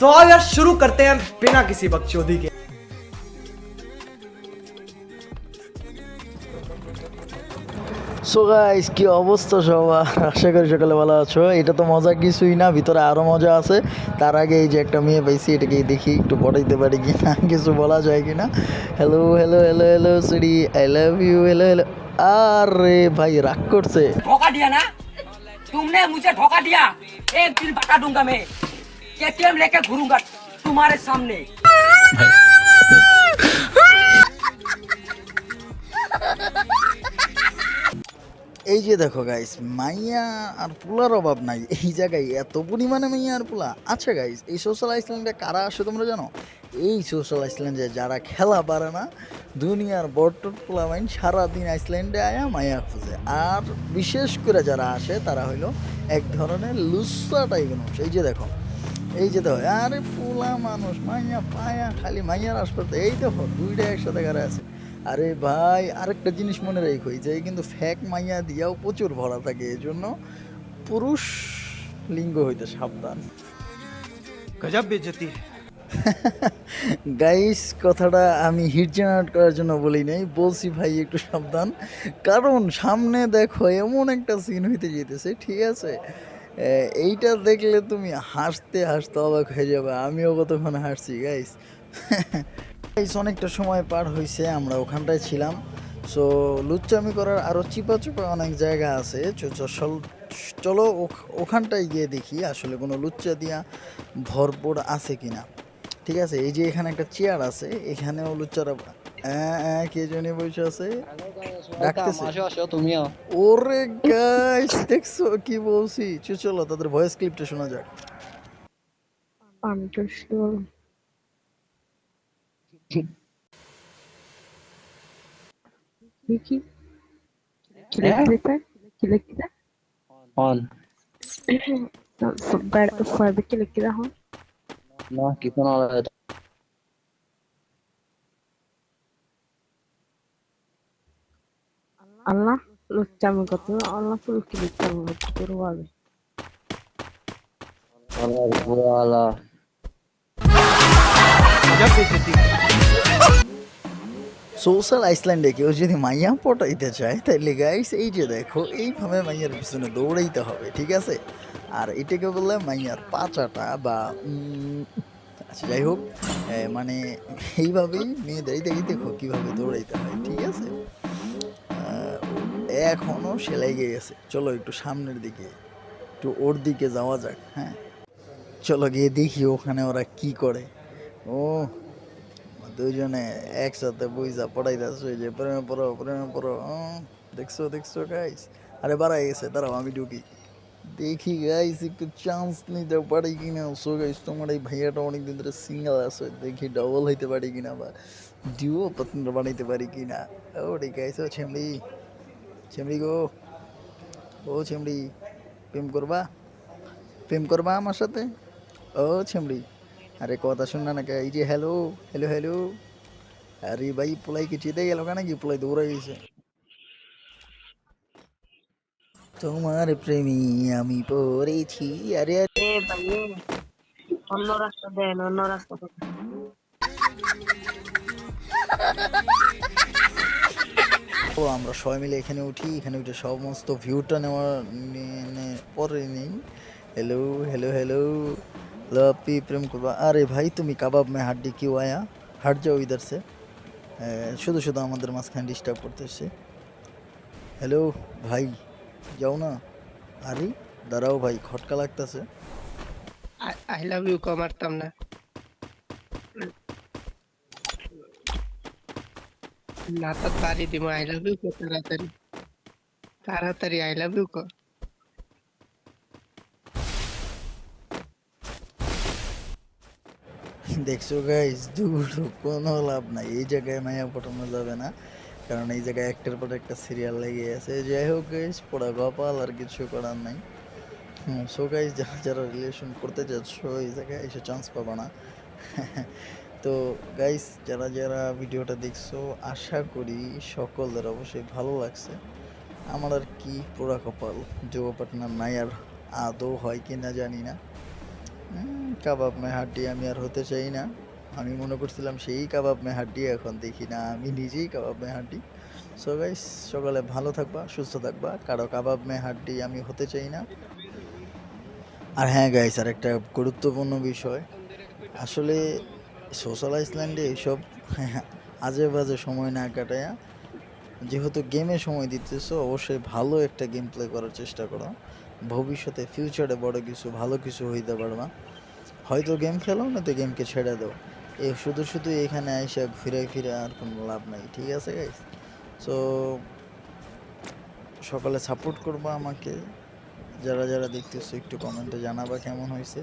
तो आओ यार शुरू करते हैं बिना किसी बकचोदी के সো গাইস কি অবস্থা সবার আশা করি সকালে ভালো আছো এটা তো মজা কিছুই না ভিতরে আরও মজা আছে তার আগে এই যে একটা মেয়ে পাইছি এটাকে দেখি একটু পড়াইতে পারি কি না কিছু বলা যায় কি না hello hello hello hello CD I love you hello hello আরে ভাই রাগ করছে धोखा दिया ना तुमने मुझे धोखा दिया एक दिन बता दूंगा मैं केटीएम लेके घूरूंगा तुम्हारे सामने এই যে দেখো গাইস মাইয়া আর পোলার অভাব নাই এই জায়গায় এত পরিমাণে মাইয়া আর পোলা আচ্ছা গাইস এই সোশ্যাল আইসল্যান্ডে কারা আসে তোমরা জানো এই সোশ্যাল আইসল্যান্ডে যারা খেলা পারে না দুনিয়ার বটট পোলা মাইন সারাদিন আইসল্যান্ডে আয়া মাইয়া খুঁজে আর বিশেষ করে যারা আসে তারা হইলো এক ধরনের লুসা টাইপের মানুষ এই যে দেখো এই যে দেখো আরে পোলা মানুষ মাইয়া পায়া খালি মাইয়ার আসপাতে এই দেখো দুইটা একসাথে গাড়ি আছে। আরে ভাই আরেকটা জিনিস মনে রেখো যে কিন্তু ফ্যাক মাইয়া দিয়াও প্রচুর ভরা থাকে এই জন্য পুরুষ লিঙ্গ হইতে সাবধান। বেজতি গাইস কথাটা আমি হিট জেনারেট করার জন্য বলি নাই বলছি ভাই একটু সাবধান। কারণ সামনে দেখো এমন একটা সিন হইতে যেতেছে ঠিক আছে? এইটা দেখলে তুমি হাসতে হাসতে অবাক হয়ে যাবে। আমিও কতক্ষণ হাসছি গাইস গাইস অনেকটা সময় পার হয়েছে আমরা ওখানটায় ছিলাম। সো লুচ্চামি করার আরও চিপা চুপা অনেক জায়গা আছে। চল- চলো ওখ- ওখানটায় গিয়ে দেখি আসলে কোনো লুচ্চা দিয়া ভরপুর আছে কিনা। ঠিক আছে এই যে এখানে একটা চেয়ার আছে এখানেও লুচ্চারা হ্যাঁ হ্যাঁ কে জানি বসে আছে ডাকতেছে ওরে গাইস দেখছ কি বলছি চলো তাদের ভয়েস ক্লিপটা শোনা যাক আমি তো শিওর দেখি কিলে কিলে কিলে কিলে On. ফাইভে কিলে কিলে হন No, quizá no lo Allah los chamos Allah fue los que le chamos capturó vale Allah wala social আইসল্যান্ডে কেউ যদি মাইয়া পটাইতে চায় তাহলে গাইস এই যে দেখো এইভাবে মাইয়ার পিছনে দৌড়াইতে হবে ঠিক আছে আর এটাকে বললে মাইয়ার পাচাটা বা আচ্ছা যাই হোক মানে এইভাবেই এই দেখি, দেখো কীভাবে দৌড়াইতে হয়, ঠিক আছে? এখনও সেলাই গিয়ে গেছে। চলো একটু সামনের দিকে, একটু ওর দিকে যাওয়া যাক হ্যাঁ? চলো গিয়ে দেখি ওখানে ওরা কি করে। ও, দুজনে একসাথে বইজা পড়াইতেছে যে প্রেমে পড়ো প্রেমে পড়ো দেখছ দেখছ গাইস আরে, বাড়াই গেছে, দাঁড়াও, আমি ঢুকি। দেখি গাইস একটু চান্স নিতে পারি কিনা সো গাইস তোমার এই ভাইয়াটা অনেকদিন ধরে সিঙ্গেল আছে দেখি ডবল হইতে পারি কিনা বা ডিও পার্টনার বানাইতে পারি কিনা ও রে গাইস ও ছেমড়ি ছেমড়ি গো ও ছেমড়ি প্রেম করবা প্রেম করবা আমার সাথে ও ছেমড়ি আরে কথা শুন না নাকি এই যে হ্যালো হ্যালো হ্যালো আরে ভাই পোলাই কি চিতে গেল কেন কি পোলাই দৌড়ে গেছে তোমার প্রেমী আমি পড়েছি। আরে আরে। অন্য রাস্তা দেন অন্য আমরা সবাই মিলে এখানে উঠি এখানে উঠে সমস্ত ভিউটা নেওয়ার পরে নেই। হ্যালো হ্যালো হ্যালো লাপি প্রেম করবা। আরে ভাই তুমি কাবাব মে হাড্ডি কিউ আয়া? হাট যাও ইধার সে। শুধু শুধু আমাদের মাঝখানে ডিস্টার্ব করতেছে। হ্যালো ভাই। যাও না আরে দাঁড়াও ভাই খটকা লাগতেছে আই লাভ ইউ কো মারতাম না না তো পারি দিব আই লাভ ইউ কো তাড়াতাড়ি তাড়াতাড়ি আই লাভ ইউ কো দেখছ গাইস দূর কোনো লাভ নাই এই জায়গায় মায়া পাঠানো যাবে না কারণ এই জায়গায় একটার পর একটা সিরিয়াল লেগে আছে। যাই হোক পোড়া গপাল আর কিছু করার নাই। সো গাইস যারা যারা রিলেশন করতে যাচ্ছ এই জায়গায় এসে চান্স পাবা না। তো গাইস যারা যারা ভিডিওটা দেখছ, আশা করি সকলের অবশ্যই ভালো লাগছে। আমার আর কি পোড়া কপাল যুব পার্টনার নাই আর আদৌ হয় কি না জানি না। কাবাব মে হাড্ডি আমি আর হতে চাই না। আমি মনে করছিলাম সেই কাবাব মে হাড্ডি এখন দেখি না, আমি নিজেই কাবাব মে হাড্ডি সো গাইস সকালে ভালো থাকবা, সুস্থ থাকবা, কারও কাবাব মে হাড্ডি আমি হতে চাই না। আর হ্যাঁ গাইস আর একটা গুরুত্বপূর্ণ বিষয়, আসলে সোশ্যাল আইসল্যান্ডে এইসব আজে বাজে সময় না কাটায়া, যেহেতু গেমে সময় দিতেছো, অবশ্যই ভালো একটা গেম প্লে করার চেষ্টা করো। ভবিষ্যতে ফিউচারে বড় কিছু, ভালো কিছু হইতে পারবা। হয়তো গেম খেলো না তো গেমকে ছেড়ে দাও। এ শুধু শুধু এখানে আইসা ঘুরে ফিরে আর কোনো লাভ নাই ঠিক আছে গাইস সো সকালে সাপোর্ট করবা আমাকে যারা যারা দেখতেছো একটু কমেন্টে জানাবা কেমন হয়েছে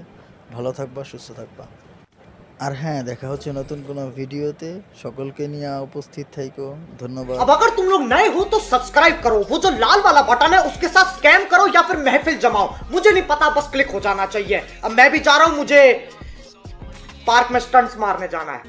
ভালো থাকবা সুস্থ থাকবা আর হ্যাঁ দেখা হচ্ছে নতুন কোনো ভিডিওতে সকলকে নিয়ে উপস্থিত থাইকো ধন্যবাদ अब अगर तुम लोग नए हो तो सब्सक्राइब करो वो जो लाल वाला बटन है उसके साथ स्कैम करो या फिर महफिल जमाओ मुझे नहीं पता बस क्लिक हो जाना चाहिए अब मैं भी जा रहा हूं मुझे पार्क में स्टंट्स मारने जाना है।